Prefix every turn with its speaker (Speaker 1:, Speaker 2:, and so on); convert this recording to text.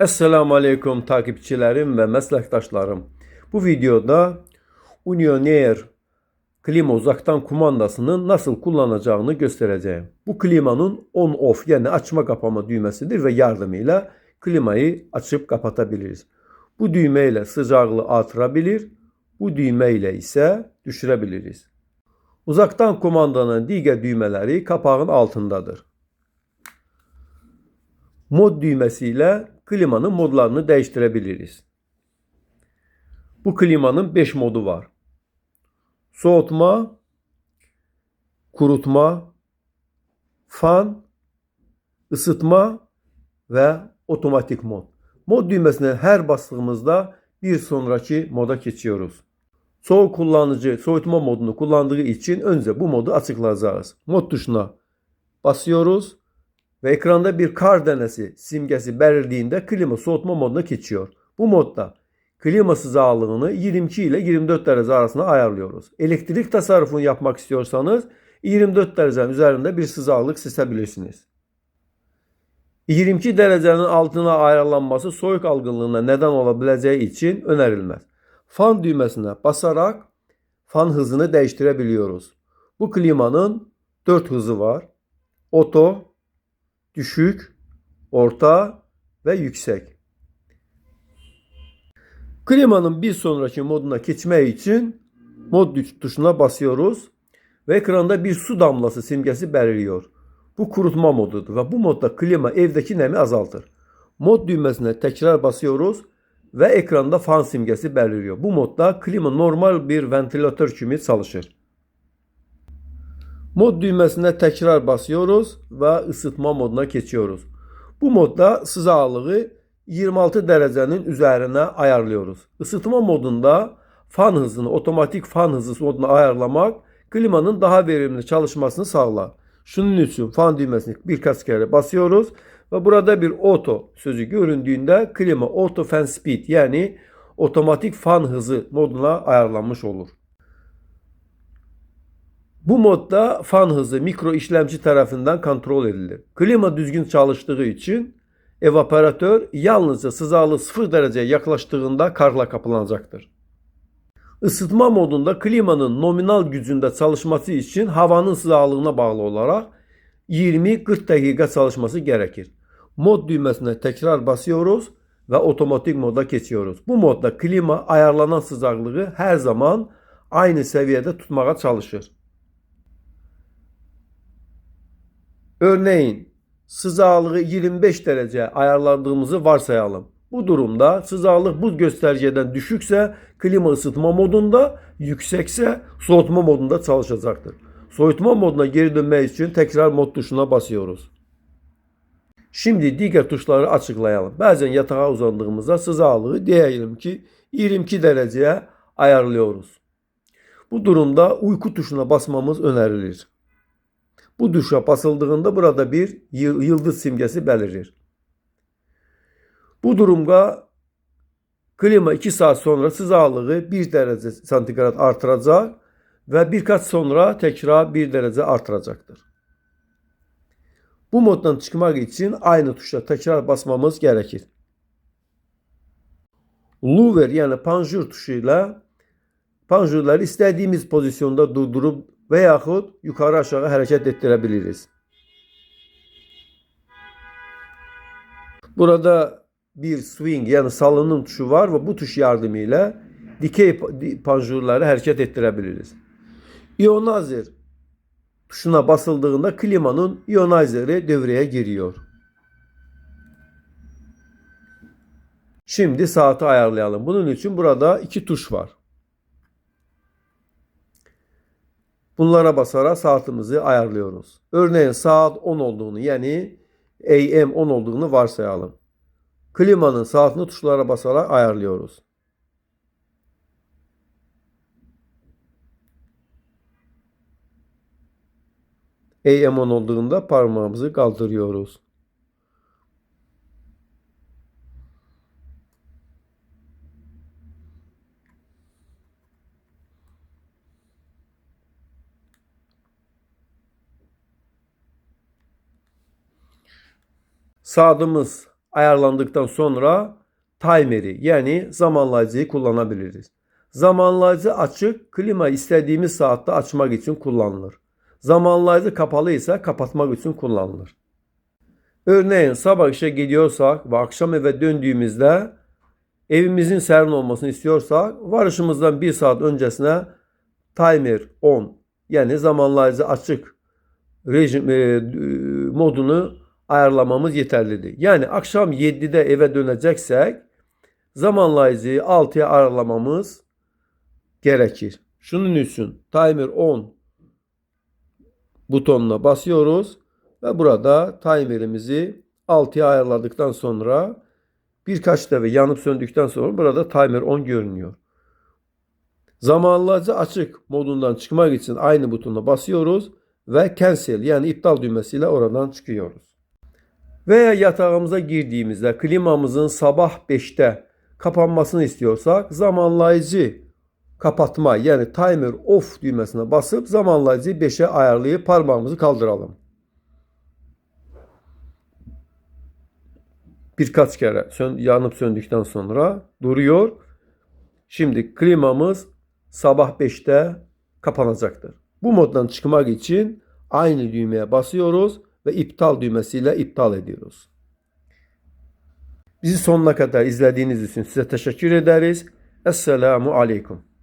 Speaker 1: Esselamu Aleyküm takipçilerim ve meslektaşlarım. Bu videoda Unionair klima uzaktan kumandasının nasıl kullanacağını göstereceğim. Bu klimanın on-off yani açma kapama düğmesidir ve yardımıyla klimayı açıp kapatabiliriz. Bu düğmeyle sıcaklığı artırabilir, bu düğmeyle ise düşürebiliriz. Uzaktan kumandanın diğer düğmeleri kapağın altındadır. Mod düğmesiyle klimanın modlarını değiştirebiliriz. Bu klimanın 5 modu var. Soğutma, kurutma, fan, ısıtma ve otomatik mod. Mod düğmesine her bastığımızda bir sonraki moda geçiyoruz. Soğuk kullanıcı soğutma modunu kullandığı için önce bu modu açıklayacağız. Mod tuşuna basıyoruz ve ekranda bir kar denesi simgesi belirdiğinde klima soğutma moduna geçiyor. Bu modda klima sıcaklığını 22 ile 24 derece arasında ayarlıyoruz. Elektrik tasarrufunu yapmak istiyorsanız 24 derecenin üzerinde bir sıcaklık seçebilirsiniz. 22 derecenin altına ayarlanması soğuk algınlığına neden olabileceği için önerilmez. Fan düğmesine basarak fan hızını değiştirebiliyoruz. Bu klimanın 4 hızı var. Oto, düşük, orta ve yüksek. Klimanın bir sonraki moduna geçmek için mod tuşuna basıyoruz ve ekranda bir su damlası simgesi beliriyor. Bu kurutma modudur ve bu modda klima evdeki nemi azaltır. Mod düğmesine tekrar basıyoruz ve ekranda fan simgesi beliriyor. Bu modda klima normal bir ventilatör kimi çalışır. Mod düğmesine tekrar basıyoruz ve ısıtma moduna geçiyoruz. Bu modda sıcaklığı 26 derecenin üzerine ayarlıyoruz. Isıtma modunda fan hızını otomatik fan hızı moduna ayarlamak klimanın daha verimli çalışmasını sağlar. Şunun için fan düğmesini birkaç kere basıyoruz ve burada bir auto sözü göründüğünde klima auto fan speed yani otomatik fan hızı moduna ayarlanmış olur. Bu modda fan hızı mikro işlemci tarafından kontrol edilir. Klima düzgün çalıştığı için evaporatör yalnızca sıcaklığı 0 dereceye yaklaştığında karla kapılanacaktır. Isıtma modunda klimanın nominal gücünde çalışması için havanın sıcaklığına bağlı olarak 20-40 dakika çalışması gerekir. Mod düğmesine tekrar basıyoruz ve otomatik moda geçiyoruz. Bu modda klima ayarlanan sıcaklığı her zaman aynı seviyede tutmaya çalışır. Örneğin sıcaklığı 25 derece ayarlandığımızı varsayalım. Bu durumda sıcaklık bu göstergeden düşükse klima ısıtma modunda, yüksekse soğutma modunda çalışacaktır. Soğutma moduna geri dönmek için tekrar mod tuşuna basıyoruz. Şimdi diğer tuşları açıklayalım. Bazen yatağa uzandığımızda sıcaklığı diyelim ki 22 dereceye ayarlıyoruz. Bu durumda uyku tuşuna basmamız önerilir. Bu tuşa basıldığında burada bir yıldız simgesi belirir. Bu durumda klima 2 saat sonra sıcaklığı 1 derece santigrat artıracak ve birkaç sonra tekrar 1 derece artıracaktır. Bu moddan çıkmak için aynı tuşa tekrar basmamız gerekir. Louver yani panjur tuşuyla panjurları istediğimiz pozisyonda durdurup veyahut yukarı aşağı hareket ettirebiliriz. Burada bir swing yani salınım tuşu var ve bu tuş yardımıyla dikey panjurları hareket ettirebiliriz. Ionizzer tuşuna basıldığında klimanın ionizeri devreye giriyor. Şimdi saati ayarlayalım. Bunun için burada iki tuş var. Bunlara basarak saatimizi ayarlıyoruz. Örneğin saat 10 olduğunu yani AM 10 olduğunu varsayalım. Klimanın saatini tuşlara basarak ayarlıyoruz. AM 10 olduğunda parmağımızı kaldırıyoruz. Saatimiz ayarlandıktan sonra timeri yani zamanlayıcıyı kullanabiliriz. Zamanlayıcı açık, klima istediğimiz saatte açmak için kullanılır. Zamanlayıcı kapalı ise kapatmak için kullanılır. Örneğin sabah işe gidiyorsak ve akşam eve döndüğümüzde evimizin serin olmasını istiyorsak varışımızdan bir saat öncesine timer on yani zamanlayıcı açık rejim e, modunu ayarlamamız yeterlidir. Yani akşam 7'de eve döneceksek zamanlayıcıyı 6'ya ayarlamamız gerekir. Şunun için timer on butonuna basıyoruz ve burada timerimizi 6'ya ayarladıktan sonra birkaç defa yanıp söndükten sonra burada timer 10 görünüyor. Zamanlayıcı açık modundan çıkmak için aynı butona basıyoruz ve cancel yani iptal düğmesiyle oradan çıkıyoruz. Veya yatağımıza girdiğimizde klimamızın sabah 5'te kapanmasını istiyorsak zamanlayıcı kapatma yani timer off düğmesine basıp zamanlayıcıyı 5'e ayarlayıp parmağımızı kaldıralım. Birkaç kere sön, yanıp söndükten sonra duruyor. Şimdi klimamız sabah 5'te kapanacaktır. Bu moddan çıkmak için aynı düğmeye basıyoruz ve iptal düğmesiyle iptal ediyoruz. Bizi sonuna kadar izlediğiniz için size teşekkür ederiz. Esselamu Aleyküm.